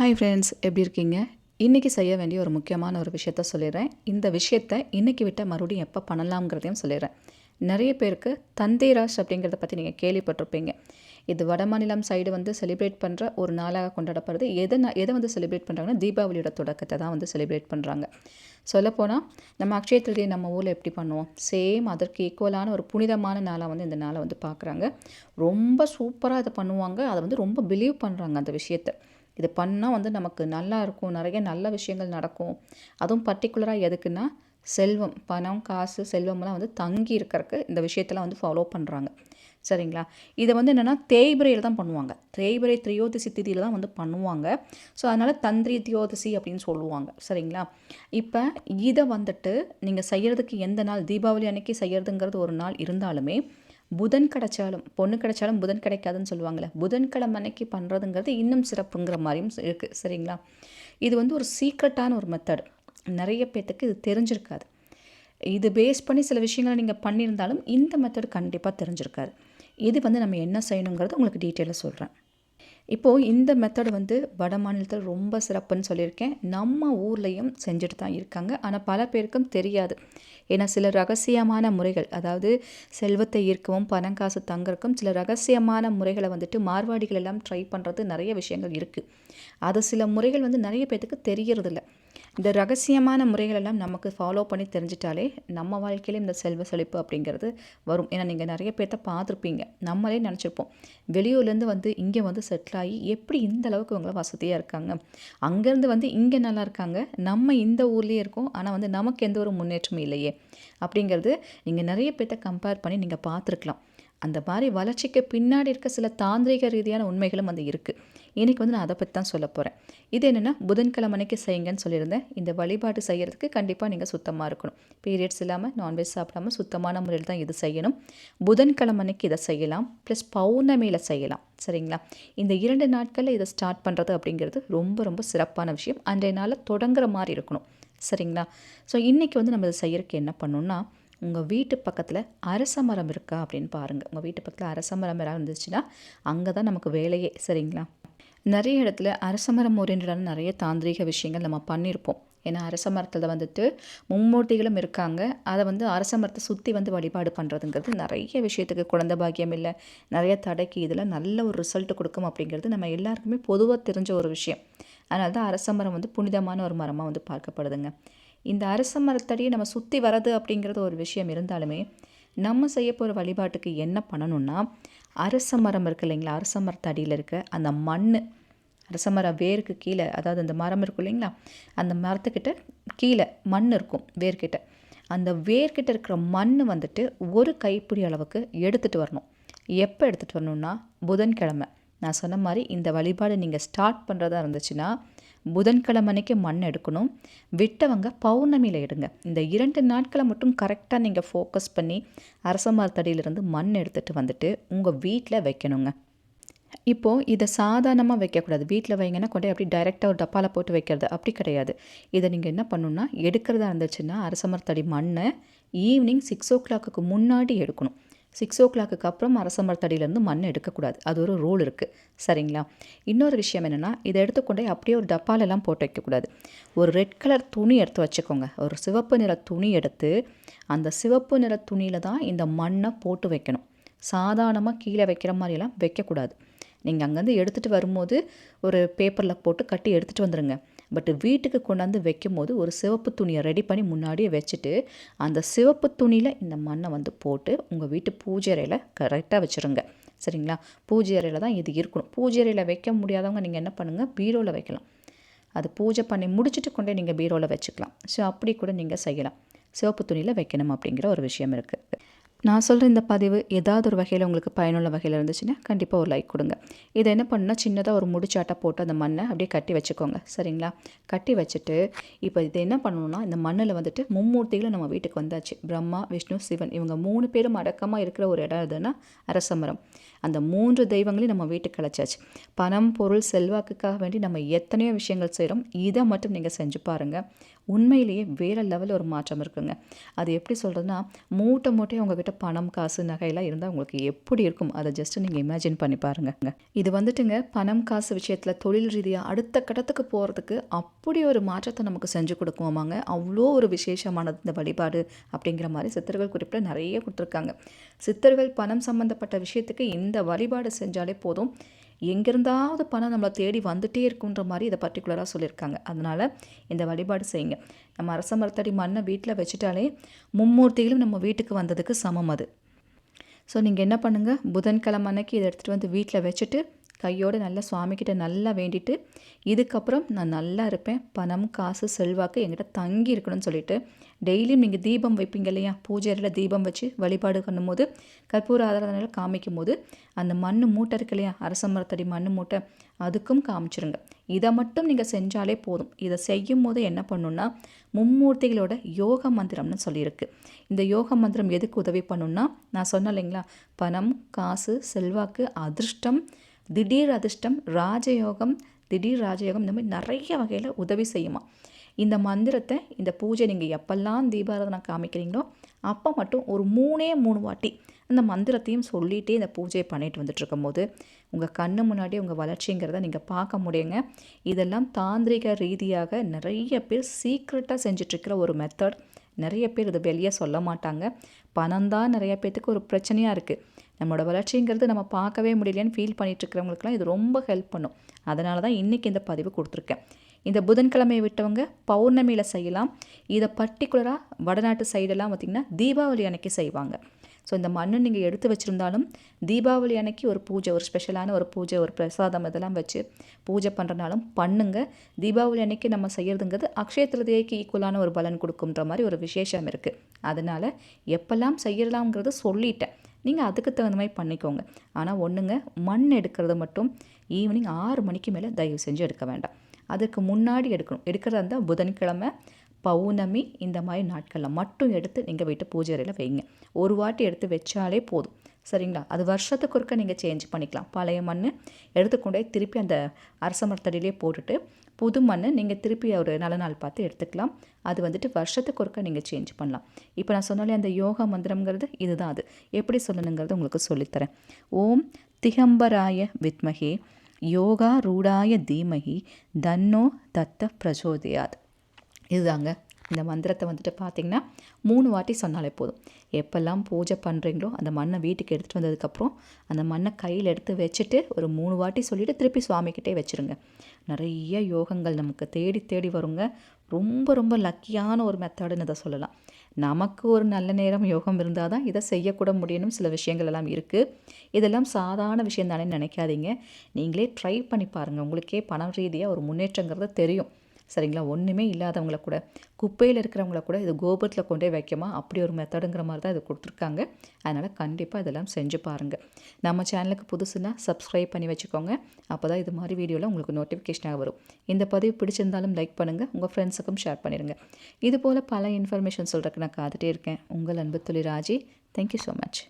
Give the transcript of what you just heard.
Hi friends எப்படி இருக்கீங்க? இன்றைக்கி செய்ய வேண்டிய ஒரு முக்கியமான ஒரு விஷயத்த சொல்லிடுறேன். இந்த விஷயத்தை இன்றைக்கி விட்ட மறுபடியும் எப்போ பண்ணலாம்ங்கிறதையும் சொல்லிடுறேன். நிறைய பேருக்கு தந்தேராஸ் அப்படிங்கிறத பற்றி நீங்கள் கேள்விப்பட்டிருப்பீங்க. இது வட மாநிலம் சைடு வந்து செலிப்ரேட் பண்ணுற ஒரு நாளாக கொண்டாடப்படுறது எதை நான் எதை வந்து செலிப்ரேட் பண்ணுறாங்கன்னா தீபாவளியோட தொடக்கத்தை தான் வந்து செலிப்ரேட் பண்ணுறாங்க சொல்லப்போனால் நம்ம அக்ஷய திருதியை நம்ம ஊரில் எப்படி பண்ணுவோம்? சேம் அதற்கு ஈக்குவலான ஒரு புனிதமான நாளாக வந்து இந்த நாளை வந்து பார்க்குறாங்க ரொம்ப சூப்பராக இதை பண்ணுவாங்க. அதை வந்து ரொம்ப பிலீவ் பண்ணுறாங்க அந்த விஷயத்தை. இது பண்ணால் வந்து நமக்கு நல்லா இருக்கும். நிறைய நல்ல விஷயங்கள் நடக்கும். அதுவும் பர்டிகுலராக எதுக்குன்னா செல்வம் பணம் காசு செல்வம்லாம் வந்து தங்கி இருக்கிறதுக்கு இந்த விஷயத்தெல்லாம் வந்து ஃபாலோ பண்ணுறாங்க சரிங்களா? இதை வந்து என்னென்னா தேய்பிரையில் தான் பண்ணுவாங்க. தேய்பிரை திரியோதசி திதியில் தான் வந்து பண்ணுவாங்க. ஸோ அதனால் தந்திரி தியோதிசி அப்படின்னு சொல்லுவாங்க. சரிங்களா? இப்போ இதை வந்துட்டு நீங்கள் செய்கிறதுக்கு எந்த நாள் தீபாவளி அன்னைக்கு செய்கிறதுங்கிறது ஒரு நாள் இருந்தாலுமே புதன் கிடைச்சாலும் பொண்ணு கிடைச்சாலும் புதன் கிடைக்காதுன்னு சொல்லுவாங்கள்ல புதன்கிழமை அன்னைக்கு பண்ணுறதுங்கிறது இன்னும் சிறப்புங்கிற மாதிரியும் இருக்குது சரிங்களா? இது வந்து ஒரு சீக்ரெட்டான ஒரு மெத்தட் நிறைய பேர்த்துக்கு இது தெரிஞ்சிருக்காது. இது பேஸ் பண்ணி சில விஷயங்களை நீங்கள் பண்ணியிருந்தாலும் இந்த மெத்தட் கண்டிப்பாக தெரிஞ்சிருக்காது. இது வந்து நம்ம என்ன செய்யணுங்கிறது உங்களுக்கு டீட்டெயிலாக சொல்கிறேன் இப்போது இந்த மெத்தட் வந்து வட மாநிலத்தில் ரொம்ப சிறப்புன்னு சொல்லியிருக்கேன். நம்ம ஊர்லேயும் செஞ்சுட்டு தான் இருக்காங்க. ஆனால் பல பேருக்கும் தெரியாது. ஏன்னா சில ரகசியமான முறைகள் அதாவது செல்வத்தை ஈர்க்கவும் பணம் காசு தங்கறக்கும் சில ரகசியமான முறைகளை வந்துட்டு மார்வாடிகள் எல்லாம் ட்ரை பண்ணுறது நிறைய விஷயங்கள் இருக்குது அது சில முறைகள் வந்து நிறைய பேர்த்துக்கு தெரியறதில்ல. இந்த ரகசியமான முறைகளெல்லாம் நமக்கு ஃபாலோ பண்ணி தெரிஞ்சிட்டாலே நம்ம வாழ்க்கையிலே இந்த செல்வ செழிப்பு அப்படிங்கிறது வரும். ஏன்னா நீங்கள் நிறைய பேர்த்த பார்த்துருப்பீங்க. நம்மளே நினச்சிருப்போம். வெளியூர்லேருந்து வந்து இங்கே வந்து செட்டில் ஆகி எப்படி இந்த அளவுக்கு இவங்க வசதியாக இருக்காங்க? அங்கேருந்து வந்து இங்கே நல்லா இருக்காங்க. நம்ம இந்த ஊர்லேயே இருக்கோம். ஆனால் வந்து நமக்கு எந்த ஒரு முன்னேற்றமும் இல்லையே. அப்படிங்கிறது நீங்கள் நிறைய பேர்த்த கம்பேர் பண்ணி நீங்கள் பார்த்துருக்கலாம். அந்த மாதிரி வளர்ச்சிக்கு பின்னாடி இருக்க சில தாந்திரிக ரீதியான உண்மைகளும் வந்து இருக்குது இன்னைக்கு வந்து நான் அதை பற்றி தான் சொல்ல போகிறேன் இது என்னென்னா புதன்கிழமை அன்னைக்கு செய்யுங்கன்னு சொல்லியிருந்தேன். இந்த வழிபாடு செய்கிறதுக்கு கண்டிப்பாக நீங்கள் சுத்தமாக இருக்கணும். பீரியட்ஸ் இல்லாமல் நான்வெஜ் சாப்பிடாம சுத்தமான முறையில் தான் இது செய்யணும். புதன்கிழமை அன்னைக்கு இதை செய்யலாம். ப்ளஸ் பௌர்ணமியில் செய்யலாம். சரிங்களா? இந்த இரண்டு நாட்களில் இதை ஸ்டார்ட் பண்ணுறது அப்படிங்கிறது ரொம்ப ரொம்ப சிறப்பான விஷயம். அன்றைய நாளில் தொடங்குற மாதிரி இருக்கணும். சரிங்களா? ஸோ இன்றைக்கி வந்து நம்ம இதை செய்யறதுக்கு என்ன பண்ணணும்னா உங்கள் வீட்டு பக்கத்தில் அரச மரம் இருக்கா அப்படின்னு பாருங்கள் உங்கள் வீட்டு பக்கத்தில் அரச மரம் யாராவது இருந்துச்சுன்னா அங்கே தான் நமக்கு வேலையே சரிங்களா? நிறைய இடத்துல அரச மரம் ஓரியன்டான நிறைய தாந்திரீக விஷயங்கள் நம்ம பண்ணியிருப்போம் ஏன்னா அரச மரத்தில் வந்துட்டு மும்மூர்த்திகளும் இருக்காங்க. அதை வந்து அரச மரத்தை சுற்றி வந்து வழிபாடு பண்ணுறதுங்கிறது நிறைய விஷயத்துக்கு குழந்த பாக்கியம் இல்லை. நிறைய தடைக்கு இதில் நல்ல ஒரு ரிசல்ட் கொடுக்கும் அப்படிங்கிறது நம்ம எல்லாருக்குமே பொதுவாக தெரிஞ்ச ஒரு விஷயம். அதனால தான் அரச மரம் வந்து புனிதமான ஒரு மரமாக வந்து பார்க்கப்படுதுங்க. இந்த அரச மரத்தடியை நம்ம சுற்றி வர்றது அப்படிங்கிறது ஒரு விஷயம் இருந்தாலுமே நம்ம செய்ய போகிற வழிபாட்டுக்கு என்ன பண்ணணும்னா அரச மரம் இருக்கு இல்லைங்களா? அரச மரத்தடியில் இருக்க அந்த மண் அரச மரம் வேருக்கு கீழே அதாவது அந்த மரம் இருக்கும் இல்லைங்களா? அந்த மரத்துக்கிட்ட கீழே மண் இருக்கும் வேர்கிட்ட. அந்த வேர்கிட்ட இருக்கிற மண் வந்துட்டு ஒரு கைப்பிடி அளவுக்கு எடுத்துகிட்டு வரணும். எப்போ எடுத்துகிட்டு வரணும்னா புதன்கிழமை. நான் சொன்ன மாதிரி இந்த வழிபாடு நீங்கள் ஸ்டார்ட் பண்ணுறதா இருந்துச்சுன்னா புதன்கிழமை அன்னைக்கு மண் எடுக்கணும். விட்டவங்க பௌர்ணமியில் எடுங்க. இந்த இரண்டு நாட்களை மட்டும் கரெக்டாக நீங்கள் ஃபோக்கஸ் பண்ணி அரச மரத்தடியிலிருந்து மண் எடுத்துகிட்டு வந்துட்டு உங்கள் வீட்டில் வைக்கணுங்க. இப்போது இதை சாதாரணமாக வைக்கக்கூடாது. வீட்டில் வைங்கன்னா கொண்டு அப்படி டைரெக்டாக ஒரு டப்பாவில் போட்டு வைக்கிறது அப்படி கிடையாது. இதை நீங்கள் என்ன பண்ணணுன்னா எடுக்கிறதா இருந்துச்சுன்னா அரசமரத்தடி மண்ணை ஈவினிங் சிக்ஸ் ஓ கிளாக்கு முன்னாடி எடுக்கணும். சிக்ஸ் ஓ கிளாக்கு அப்புறம் அரசமரத்தடியிலேருந்து மண் எடுக்கக்கூடாது. அது ஒரு ரூல் இருக்குது சரிங்களா? இன்னொரு விஷயம் என்னென்னா இதை எடுத்துக்கொண்டே அப்படியே ஒரு டப்பாலெல்லாம் போட்டு வைக்கக்கூடாது. ஒரு ரெட் கலர் துணி எடுத்து வச்சுக்கோங்க. ஒரு சிவப்பு நிற துணி எடுத்து அந்த சிவப்பு நிற துணியில் தான் இந்த மண்ணை போட்டு வைக்கணும். சாதாரணமாக கீழே வைக்கிற மாதிரியெல்லாம் வைக்கக்கூடாது. நீங்கள் அங்கேருந்து எடுத்துகிட்டு வரும்போது ஒரு பேப்பரில் போட்டு கட்டி எடுத்துகிட்டு வந்துடுங்க பட் வீட்டுக்கு கொண்டாந்து வைக்கும் போது ஒரு சிவப்பு துணியை ரெடி பண்ணி முன்னாடியே வச்சுட்டு அந்த சிவப்பு துணியில் இந்த மண்ணை வந்து போட்டு உங்கள் வீட்டு பூஜை அறையில் கரெக்டாக வச்சுருங்க. சரிங்களா? பூஜை அறையில் தான் இது இருக்கணும். பூஜை அறையில் வைக்க முடியாதவங்க நீங்கள் என்ன பண்ணுங்கள் பீரோவில் வைக்கலாம். அது பூஜை பண்ணி முடிச்சுட்டு கொண்டே நீங்கள் பீரோவில் வச்சுக்கலாம். ஸோ அப்படி கூட நீங்கள் செய்யலாம். சிவப்பு துணியில் வைக்கணும் அப்படிங்கிற ஒரு விஷயம் இருக்குது நான் சொல்கிற இந்த பதிவு ஏதாவது ஒரு வகையில் உங்களுக்கு பயனுள்ள வகையில் இருந்துச்சுன்னா கண்டிப்பாக ஒரு லைக் கொடுங்க. இதை என்ன பண்ணுன்னா சின்னதாக ஒரு முடிச்சாட்டை போட்டு அந்த மண்ணை அப்படியே கட்டி வச்சுக்கோங்க. சரிங்களா? கட்டி வச்சுட்டு இப்போ இதை என்ன பண்ணணும்னா இந்த மண்ணில் வந்துட்டு மும்மூர்த்திகளும் நம்ம வீட்டுக்கு வந்தாச்சு. பிரம்மா விஷ்ணு சிவன் இவங்க மூணு பேரும் அடக்கமாக இருக்கிற ஒரு இடம் எதுன்னா அரச மரம். அந்த மூன்று தெய்வங்களையும் நம்ம வீட்டுக்கு கிளச்சாச்சு பணம் பொருள் செல்வாக்குக்காக வேண்டி நம்ம எத்தனையோ விஷயங்கள் செய்கிறோம் இதை மட்டும் நீங்கள் செஞ்சு பாருங்கள் உண்மையிலேயே வேறு லெவலில் ஒரு மாற்றம் இருக்குங்க. அது எப்படி சொல்கிறதுனா மூட்டை மூட்டையை உங்ககிட்ட பணம் காசு நகையெல்லாம் இருந்தால் உங்களுக்கு எப்படி இருக்கும்? அதை ஜஸ்ட்டு நீங்கள் இமேஜின் பண்ணி பாருங்க இது வந்துட்டுங்க பணம் காசு விஷயத்தில் தொழில் ரீதியாக அடுத்த கட்டத்துக்கு போகிறதுக்கு அப்படி ஒரு மாற்றத்தை நமக்கு செஞ்சு கொடுக்குவோமாங்க அவ்வளோ ஒரு விசேஷமானது இந்த வழிபாடு அப்படிங்கிற மாதிரி சித்தர்கள் குறிப்பில் நிறைய கொடுத்துருக்காங்க. சித்தர்கள் பணம் சம்மந்தப்பட்ட விஷயத்துக்கு இந்த வழிபாடு செஞ்சாலே போதும். எங்கேருந்தாவது பணம் நம்மளை தேடி வந்துட்டே இருக்குன்ற மாதிரி இதை பர்டிகுலராக சொல்லியிருக்காங்க. அதனால் இந்த வழிபாடு செய்யுங்க. நம்ம அரச மரத்தடி மண்ணை வீட்டில் வச்சுட்டாலே மும்மூர்த்திகளும் நம்ம வீட்டுக்கு வந்ததுக்கு சமம் அது. ஸோ நீங்கள் என்ன பண்ணுங்கள் புதன்கிழமை அன்னைக்கு இதை எடுத்துகிட்டு வந்து வீட்டில் வச்சுட்டு கையோடு நல்லா சுவாமிக்கிட்ட நல்லா வேண்டிட்டு இதுக்கப்புறம் நான் நல்லா இருப்பேன். பணம் காசு செல்வாக்கு என்கிட்ட தங்கி இருக்கணும்னு சொல்லிட்டு டெய்லியும் நீங்கள் தீபம் வைப்பீங்க இல்லையா? பூஜையில் தீபம் வச்சு வழிபாடு பண்ணும்போது கற்பூர ஆதாரத்தில் காமிக்கும் போது அந்த மண் மூட்டை இருக்கு இல்லையா? அரச மரத்தடி மண் மூட்டை அதுக்கும் காமிச்சிருங்க. இதை மட்டும் நீங்கள் செஞ்சாலே போதும். இதை செய்யும் போது என்ன பண்ணுன்னா மும்மூர்த்திகளோட யோக மந்திரம்னு சொல்லியிருக்கு. இந்த யோக மந்திரம் எதுக்கு உதவி பண்ணுன்னா நான் சொன்னேன் இல்லைங்களா? பணம் காசு செல்வாக்கு அதிர்ஷ்டம் திடீர் அதிர்ஷ்டம் ராஜயோகம் திடீர் ராஜயோகம் இந்த மாதிரி நிறைய வகையில் உதவி செய்யுமா? இந்த மந்திரத்தை இந்த பூஜை நீங்கள் எப்பெல்லாம் தீபாராதனை காமிக்கிறீங்களோ அப்போ மட்டும் ஒரு மூணே மூணு வாட்டி அந்த மந்திரத்தையும் சொல்லிகிட்டே இந்த பூஜையை பண்ணிட்டு வந்துட்டுருக்கும் போது உங்கள் கண்ணு முன்னாடி உங்கள் வளர்ச்சிங்கிறத நீங்கள் பார்க்க முடியுங்க. இதெல்லாம் தாந்திரிக ரீதியாக நிறைய பேர் சீக்ரெட்டாக செஞ்சிட்ருக்கிற ஒரு மெத்தட் நிறைய பேர் இது வெளியே சொல்ல மாட்டாங்க. பணம் தான் நிறைய பேர்த்துக்கு ஒரு பிரச்சனையாக இருக்குது நம்மளோட வளர்ச்சிங்கிறது நம்ம பார்க்கவே முடியலன்னு ஃபீல் பண்ணிகிட்ருக்கிறவங்களுக்குலாம் இது ரொம்ப ஹெல்ப் பண்ணும். அதனால தான் இன்றைக்கி இந்த பதிவு கொடுத்துருக்கேன். இந்த புதன்கிழமையை விட்டவங்க பௌர்ணமியில் செய்யலாம். இதை பர்டிகுலராக வடநாட்டு சைடெல்லாம் பார்த்திங்கன்னா தீபாவளி அன்னைக்கு செய்வாங்க. ஸோ இந்த மண்ணை நீங்கள் எடுத்து வச்சுருந்தாலும் தீபாவளி அன்னைக்கு ஒரு பூஜை ஒரு ஸ்பெஷலான ஒரு பூஜை ஒரு பிரசாதம் இதெல்லாம் வச்சு பூஜை பண்ணுறனாலும் பண்ணுங்க. தீபாவளி அன்னைக்கு நம்ம செய்கிறதுங்கிறது அக்ஷய திருதியைக்கு ஈக்குவலான ஒரு பலன் கொடுக்குன்ற மாதிரி ஒரு விசேஷம் இருக்குது அதனால் எப்பெல்லாம் செய்யலாம்ங்கிறத சொல்லிட்டேன். நீங்கள் அதுக்கு தகுந்த மாதிரி பண்ணிக்கோங்க. ஆனால் ஒன்றுங்க மண் எடுக்கிறது மட்டும் ஈவினிங் ஆறு மணிக்கு மேலே தயவு செஞ்சு எடுக்க வேண்டாம். அதுக்கு முன்னாடி எடுக்கணும். எடுக்கிறதா இருந்தால் புதன்கிழமை பௌர்ணமி இந்த மாதிரி நாட்களில் மட்டும் எடுத்து நீங்கள் வீட்டு பூஜை அறையில் வைங்க. ஒரு வாட்டி எடுத்து வச்சாலே போதும். சரிங்களா? அது வருஷத்துக்கு ஒருக்க நீங்கள் சேஞ்ச் பண்ணிக்கலாம். பழைய மண் எடுத்துக்கொண்டே திருப்பி அந்த அரச மரத்தடியிலே போட்டுட்டு புது மண் நீங்கள் திருப்பி ஒரு நல்ல நாள் பார்த்து எடுத்துக்கலாம். அது வந்துட்டு வருஷத்துக்கு ஒருக்க நீங்கள் சேஞ்ச் பண்ணலாம். இப்போ நான் சொன்னாலே அந்த யோகா மந்திரங்கிறது இதுதான் அது. எப்படி சொல்லணுங்கிறது உங்களுக்கு சொல்லித்தரேன். ஓம் திகம்பராய வித்மகே யோகா ரூடாய தீமகி தன்னோ தத்த பிரச்சோதயாத் இதுதாங்க இந்த மந்திரத்தை வந்துட்டு பார்த்திங்கன்னா மூணு வாட்டி சொன்னாலே போதும். எப்போல்லாம் பூஜை பண்ணுறீங்களோ அந்த மண்ணை வீட்டுக்கு எடுத்துகிட்டு வந்ததுக்கப்புறம் அந்த மண்ணை கையில் எடுத்து வச்சுட்டு ஒரு மூணு வாட்டி சொல்லிவிட்டு திருப்பி சுவாமிக்கிட்டே வச்சுருங்க. நிறைய யோகங்கள் நமக்கு தேடி தேடி வருங்க. ரொம்ப ரொம்ப லக்கியான ஒரு மெத்தடுன்னு இதை சொல்லலாம். நமக்கு ஒரு நல்ல நேரம் யோகம் இருந்தால் தான் இதை செய்யக்கூட முடியணும் சில விஷயங்கள் எல்லாம் இருக்குது இதெல்லாம் சாதாரண விஷயம் தானே நினைக்காதீங்க. நீங்களே ட்ரை பண்ணி பாருங்கள் உங்களுக்கே பணம் ரீதியாக ஒரு முன்னேற்றங்கிறது தெரியும். சரிங்களா? ஒன்றுமே இல்லாதவங்கள கூட குப்பையில் இருக்கிறவங்கள கூட இது கோபுரத்தில் கொண்டே வைக்கமா? அப்படி ஒரு மெத்தடுங்கிற மாதிரி தான் இது கொடுத்துருக்காங்க. அதனால் கண்டிப்பாக இதெல்லாம் செஞ்சு பாருங்கள் நம்ம சேனலுக்கு புதுசுனா சப்ஸ்கிரைப் பண்ணி வச்சுக்கோங்க. அப்போ தான் இது மாதிரி வீடியோவில் உங்களுக்கு நோட்டிஃபிகேஷனாக வரும். இந்த பதிவு பிடிச்சிருந்தாலும் லைக் பண்ணுங்கள் உங்கள் ஃப்ரெண்ட்ஸுக்கும் ஷேர் பண்ணிடுங்க இது போல் பல இன்ஃபர்மேஷன் சொல்கிறதுக்கு நான் காத்துட்டே இருக்கேன். உங்கள் அன்பு தொழில் ராஜி. Thank you so much